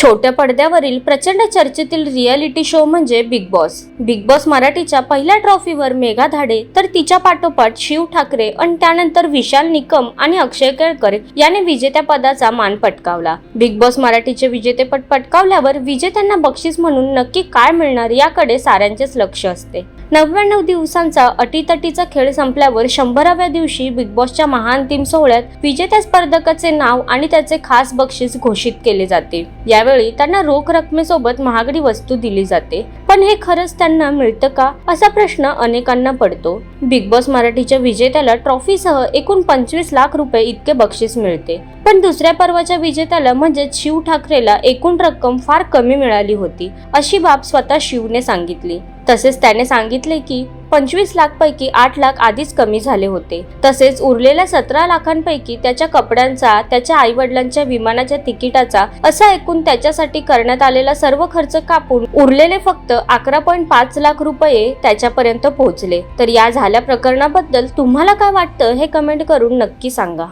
छोट्या पडद्यावरील प्रचंड चर्चेतील रियालिटी शो म्हणजे बिग बॉस. बिग बॉस मराठीच्या पहिल्या ट्रॉफीवर मेघा धाडे तर तिच्या पाठोपाठ शिव ठाकरे आणि त्यानंतर विशाल निकम आणि अक्षय केळकर याने विजेत्या पदाचा मान पटकावला. बिग बॉस मराठीचे विजेतेपद पटकावल्यावर विजेत्यांना बक्षीस म्हणून नक्की काय मिळणार याकडे साऱ्यांचेच लक्ष असते. नव्याण्णव दिवसांचा अटीतटीचा खेळ संपल्यावर शंभराव्या दिवशी बिग बॉसच्या महाअंतिम सोहळ्यात विजेत्या स्पर्धकाचे नाव आणि त्याचे खास बक्षीस घोषित केले जाते. त्यावेळी त्यांना रोख रकमेसोबत महागडी वस्तू दिली जाते. पण हे खरंच त्यांना मिळतं का? असा प्रश्न अनेकांना पडतो. बिग बॉस मराठीच्या विजेत्याला ट्रॉफीसह एकूण पंचवीस लाख रुपये इतके बक्षीस मिळते. पण दुसऱ्या पर्वाच्या विजेत्याला म्हणजेच शिव ठाकरेला एकूण रक्कम फार कमी मिळाली होती अशी बाब स्वतः शिवने सांगितली. तसेच त्याने सांगितले की पंचवीस लाखपैकी आठ लाख आधीच कमी झाले होते. तसेच उरलेल्या सतरा लाखांपैकी त्याच्या कपड्यांचा त्याच्या आईवडिलांच्या विमानाच्या तिकिटाचा असा एकूण त्याच्यासाठी करण्यात आलेला सर्व खर्च कापून उरलेले फक्त अकरा पॉईंट पाच लाख रुपये त्याच्यापर्यंत पोहोचले. तर या झाल्या प्रकरणाबद्दल तुम्हाला काय वाटतं हे कमेंट करून नक्की सांगा.